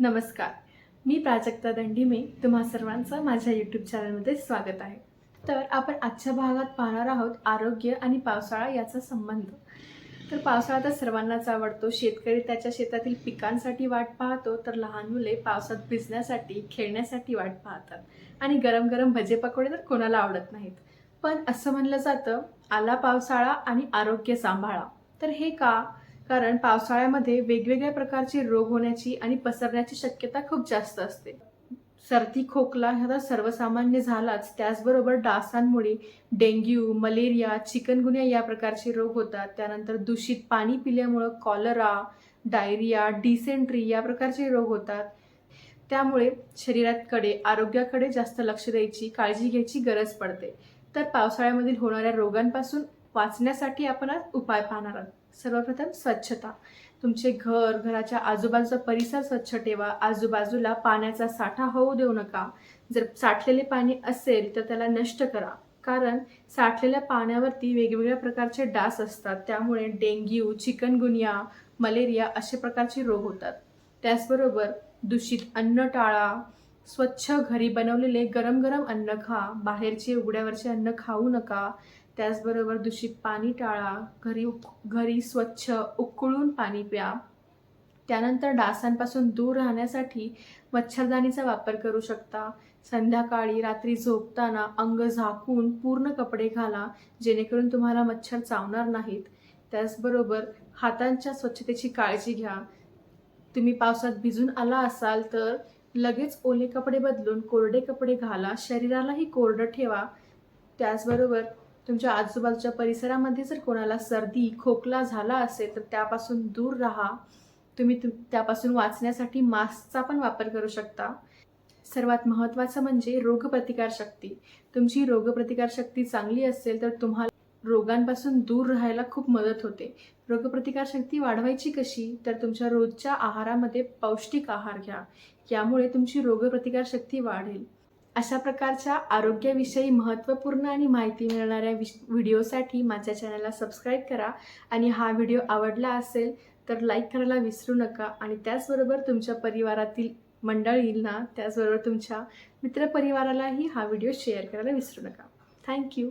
नमस्कार. मी प्राजक्ता दंडीमे. तुम्हा सर्वांचं माझ्या यूट्यूब चॅनलमध्ये स्वागत आहे. तर आपण आजच्या भागात पाहणार आहोत आरोग्य आणि पावसाळा याचा संबंध. तर पावसाळा तर सर्वांनाच आवडतो. शेतकरी त्याच्या शेतातील पिकांसाठी वाट पाहतो. तर लहान मुले पावसात भिजण्यासाठी खेळण्यासाठी वाट पाहतात. आणि गरम गरम भजे पकोडे तर कोणाला आवडत नाहीत. पण असं म्हणलं जातं आला पावसाळा आणि आरोग्य सांभाळा. तर हे का? कारण पावसाळ्यामध्ये वेगवेगळ्या प्रकारचे रोग होण्याची आणि पसरण्याची शक्यता खूप जास्त असते. सर्दी खोकला हा तर सर्वसामान्य झालाच. त्याचबरोबर डासांमुळे डेंग्यू मलेरिया चिकनगुन्या या प्रकारचे रोग होतात. त्यानंतर दूषित पाणी पिल्यामुळं कॉलरा डायरिया डिसेंट्री या प्रकारचे रोग होतात. त्यामुळे शरीराकडे आरोग्याकडे जास्त लक्ष द्यायची काळजी घ्यायची गरज पडते. तर पावसाळ्यामधील होणाऱ्या रोगांपासून वाचण्यासाठी आपण आज उपाय पाहणार आहोत. सर्वप्रथम स्वच्छता. तुमचे घर घराच्या आजूबाजूचा परिसर स्वच्छ ठेवा. आजूबाजूला पाण्याचा साठा होऊ देऊ नका. जर साठलेले पाणी असेल तर त्याला नष्ट करा. कारण साठलेल्या पाण्यावरती वेगवेगळ्या प्रकारचे डास असतात. त्यामुळे डेंग्यू चिकनगुनिया मलेरिया असे प्रकारचे रोग होतात. त्याचबरोबर दूषित अन्न टाळा स्वच्छ घरी बनवलेले गरम गरम अन्न खा बाहेरचे उघड्यावरचे अन्न खाऊ नका त्याचबरोबर दूषित पाणी टाळा घरी घरी स्वच्छ उकळून पाणी प्या. त्यानंतर डासांपासून दूर राहण्यासाठी मच्छरदाणीचा वापर करू शकता. संध्याकाळी रात्री झोपताना अंग झाकून पूर्ण कपडे घाला जेणेकरून तुम्हाला मच्छर चावणार नाहीत. त्याचबरोबर हातांच्या स्वच्छतेची काळजी घ्या. तुम्ही पावसात भिजून आला असाल तर लगेच ओले कपडे बदलून कोरडे कपडे घाला शरीरालाही कोरडं ठेवा. त्याचबरोबर तुमच्या आजूबाजूच्या परिसरामध्ये जर कोणाला सर्दी खोकला झाला असेल तर त्यापासून दूर राहा. तुम्ही तु त्यापासून वाचण्यासाठी मास्कचा पण वापर करू शकता. सर्वात महत्त्वाचं म्हणजे रोगप्रतिकारशक्ती. तुमची रोगप्रतिकारशक्ती चांगली असेल तर तुम्हाला रोगांपासून दूर राहायला खूप मदत होते. रोगप्रतिकारशक्ती वाढवायची कशी? तर तुमच्या रोजच्या आहारामध्ये पौष्टिक आहार घ्या. यामुळे तुमची रोगप्रतिकारशक्ती वाढेल. अशा प्रकारच्या आरोग्याविषयी महत्त्वपूर्ण आणि माहिती मिळणाऱ्या विश व्हिडिओसाठी माझ्या चॅनलला सबस्क्राईब करा आणि हा व्हिडिओ आवडला असेल तर लाईक करायला विसरू नका आणि त्याचबरोबर तुमच्या परिवारातील मंडळींना त्याचबरोबर तुमच्या मित्रपरिवारालाही हा व्हिडिओ शेअर करायला विसरू नका. थँक्यू.